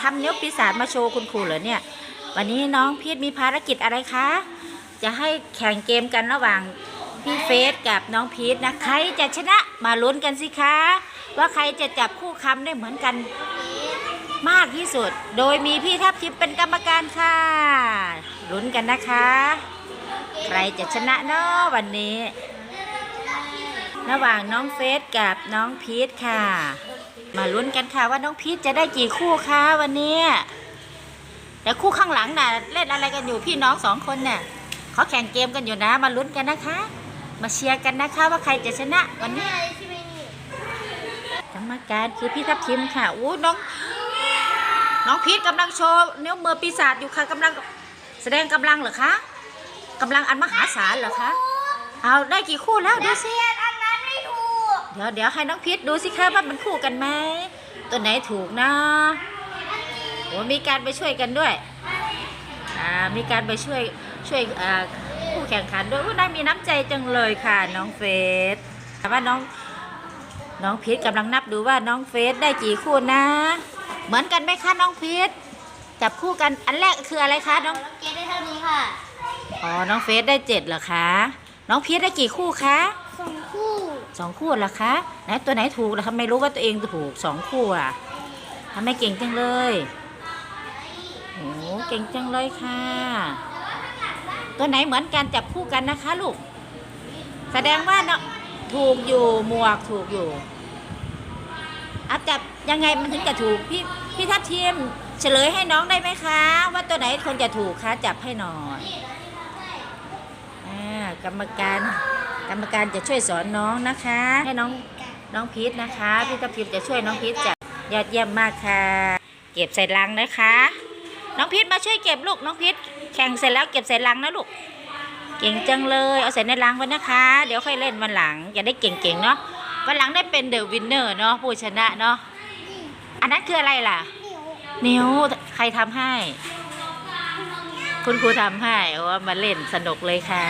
ทำนิ้วปีศาจมาโชว์คุณครูเหรอเนี่ย วันนี้น้องพีทมีภารกิจอะไรคะ จะให้แข่งเกมกันระหว่างพี่เฟสกับน้องพีทนะ ใครจะชนะมาลุ้นกันสิคะ ว่าใครจะจับคู่คำได้เหมือนกันมากที่สุด โดยมีพี่ทัพทิมเป็นกรรมการค่ะ ลุ้นกันนะคะ ใครจะชนะเนาะวันนี้ ระหว่างน้องเฟสกับน้องพีทค่ะ มาลุ้นกันค่ะว่าน้องพีทจะได้กี่คู่คะวันนี้แต่คู่ข้างหลังน่ะเล่นอะไรกันอยู่พี่น้องสองคนเนี่ยเขาแข่งเกมกันอยู่นะมาลุ้นกันนะคะ มาเชียร์กันนะคะว่าใครจะชนะวันนี้กรรมการคือพี่ทัพทิมค่ะอู้น้อง น้องพีทกำลังโชว์นิ้วมือปีศาจอยู่ค่ะกำลังแสดงกำลังเหรอคะกำลังอันมหาศาลเหรอคะเอาได้กี่คู่แล้วดูสิ อันนั้นไม่ถูก เดี๋ยวเดี๋ยวให้น้องพีทดูสิคะว่ามันคู่กันไหมตัวไหนถูกนะโอ้มีการไปช่วยกันด้วยอ่ามีการไปช่วยช่วยอ่าผู้แข่งขันด้วยอู้น่ามีน้ำใจจังเลยค่ะ น้องเฟสแต่ว่าน้องน้องพีทกำลังนับดูว่าน้องเฟสได้กี่คู่นะ เหมือนกันไหมคะน้องพีทจับคู่กันอันแรกคืออะไรคะน้องเกดได้เท่านี้ค่ะอ๋อน้องเฟสได้เจ็ดเหรอคะน้องพีทได้กี่คู่คะสองคู่ สองคู่เหรอคะไหนตัวไหนถูกล่ะทำไม่รู้ว่าตัวเองถูกสองคู่อะทำไมเก่งจังเลยโอ้เก่งจังเลยค่ะ ตัวไหนเหมือนกันจับคู่กันนะคะลูก แสดงว่าเนาะถูกอยู่หมวกถูกอยู่อาจับยังไงมันถึงจะถูกพี่พี่ทัพทีมเฉลยให้น้องได้ไหมคะ ว่าตัวไหนคนจะถูกคะจับให้หน่อยอ่ากรรมการ กรรมการจะช่วยสอนน้องนะคะ ให้น้องน้องพีทนะคะ พี่ทัพทิมจะช่วยน้องพีทจัดยอดเยี่ยมมากค่ะ เก็บใส่ลังนะคะ น้องพีทมาช่วยเก็บลูกน้องพีทแข่งเสร็จแล้วเก็บใส่ลังนะลูก เก่งจังเลยเอาใส่ในลังไว้นะคะ เดี๋ยวค่อยเล่นวันหลังจะได้เก่งๆเนาะวันหลังได้เป็นเดอะวินเนอร์เนาะผู้ชนะเนาะอันนั้นคืออะไรล่ะ นิ้วนิ้วใครทำให้ คุณครูทำให้โอ้มาเล่นสนุกเลยค่ะ